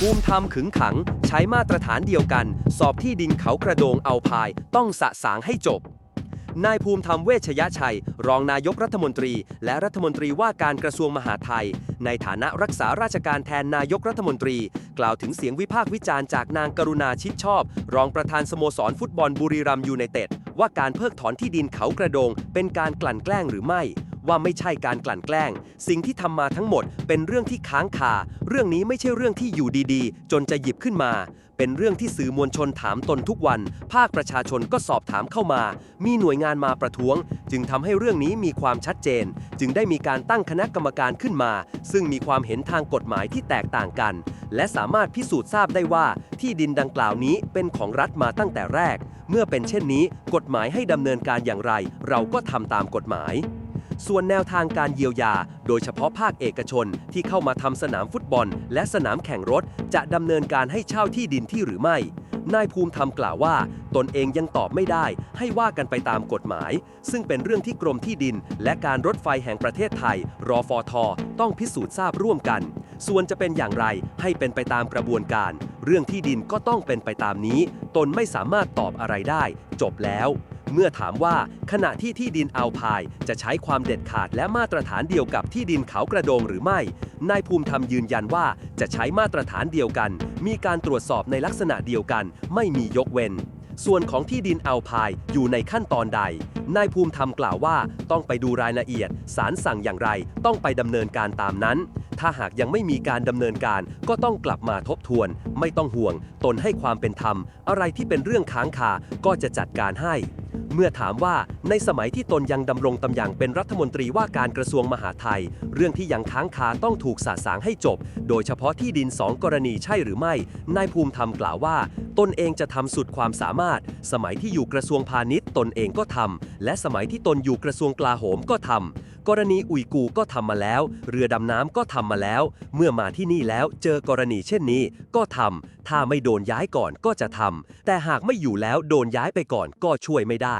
ภูมิธรรมขึงขัง ใช้มาตรฐานเดียวกัน สอบที่ดินเขากระโดงเอาพาย ต้องสะสางให้จบ นายภูมิธรรมเวชยชัย รองนายกรัฐมนตรี และรัฐมนตรีว่าการกระทรวงมหาดไทย ในฐานะรักษาราชการแทนนายกรัฐมนตรี กล่าวถึงเสียงวิพากษ์วิจารณ์จากนางกรุณาชิดชอบ รองประธานสโมสรฟุตบอลบุรีรัมย์ยูไนเต็ดว่าการเพิกถอนที่ดินเขากระโดง เป็นการกลั่นแกล้งหรือไม่ ว่าไม่ใช่การกลั่นแกล้ง สิ่งที่ทำมาทั้งหมดเป็นเรื่องที่ค้างคา เรื่องนี้ไม่ใช่เรื่องที่อยู่ดีๆ จนจะหยิบขึ้นมา เป็นเรื่องที่สื่อมวลชนถามตนทุกวัน ภาคประชาชนก็สอบถามเข้ามา มีหน่วยงานมาประท้วง จึงทำให้เรื่องนี้มีความชัดเจน จึงได้มีการตั้งคณะกรรมการขึ้นมา ซึ่งมีความเห็นทางกฎหมายที่แตกต่างกัน และสามารถพิสูจน์ทราบได้ว่าที่ดินดังกล่าวนี้เป็นของรัฐมาตั้งแต่แรก เมื่อเป็นเช่นนี้ กฎหมายให้ดำเนินการอย่างไร เราก็ทำตามกฎหมาย ส่วนแนวทางการเยียวยา โดยเฉพาะภาคเอกชนที่เข้ามาทำสนามฟุตบอล และสนามแข่งรถ จะดำเนินการให้เช่าที่ดินที่หรือไม่ นายภูมิธรรมกล่าวว่า ตนเองยังตอบไม่ได้ ให้ว่ากันไปตามกฎหมาย ซึ่งเป็นเรื่องที่กรมที่ดิน และการรถไฟแห่งประเทศไทย รอฟอทอต้องพิสูจน์ทราบร่วมกัน ส่วนจะเป็นอย่างไรให้เป็นไปตามกระบวนการ เรื่องที่ดินก็ต้องเป็นไปตามนี้ ตนไม่สามารถตอบอะไรได้ จบแล้ว เมื่อถามว่าขณะที่ที่ดินอัลพายจะใช้ความเด็ดขาดและมาตรฐานเดียวกับที่ดินเขากระโดงหรือไม่ นายภูมิธรรมยืนยันว่าจะใช้มาตรฐานเดียวกัน มีการตรวจสอบในลักษณะเดียวกัน ไม่มียกเว้น ส่วนของที่ดินอัลพายอยู่ในขั้นตอนใด นายภูมิธรรมกล่าวว่าต้องไปดูรายละเอียดศาลสั่งอย่างไรต้องไปดำเนินการตามนั้น ถ้าหากยังไม่มีการดำเนินการก็ต้องกลับมาทบทวน ไม่ต้องห่วง ตนให้ความเป็นธรรม อะไรที่เป็นเรื่องค้างคาก็จะจัดการให้ เมื่อถามว่าในสมัยที่ตนยังดำรงตำแหน่งเป็นรัฐมนตรีว่าการกระทรวงมหาดไทย เรื่องที่ยังค้างคาต้องถูกสาสางให้จบ โดยเฉพาะที่ดินสองกรณีใช่หรือไม่ นายภูมิธรรมกล่าวว่า ตนเองจะทำสุดความสามารถ สมัยที่อยู่กระทรวงพาณิชย์ ตนเองก็ทำและสมัยที่ตนอยู่กระทรวงกลาโหมก็ทำ กรณีอุยกูก็ทำมาแล้ว เรือดำน้ำก็ทำมาแล้ว เมื่อมาที่นี่แล้วเจอกรณีเช่นนี้ก็ทำถ้าไม่โดนย้ายก่อนก็จะทำแต่หากไม่อยู่แล้วโดนย้ายไปก่อนก็ช่วยไม่ได้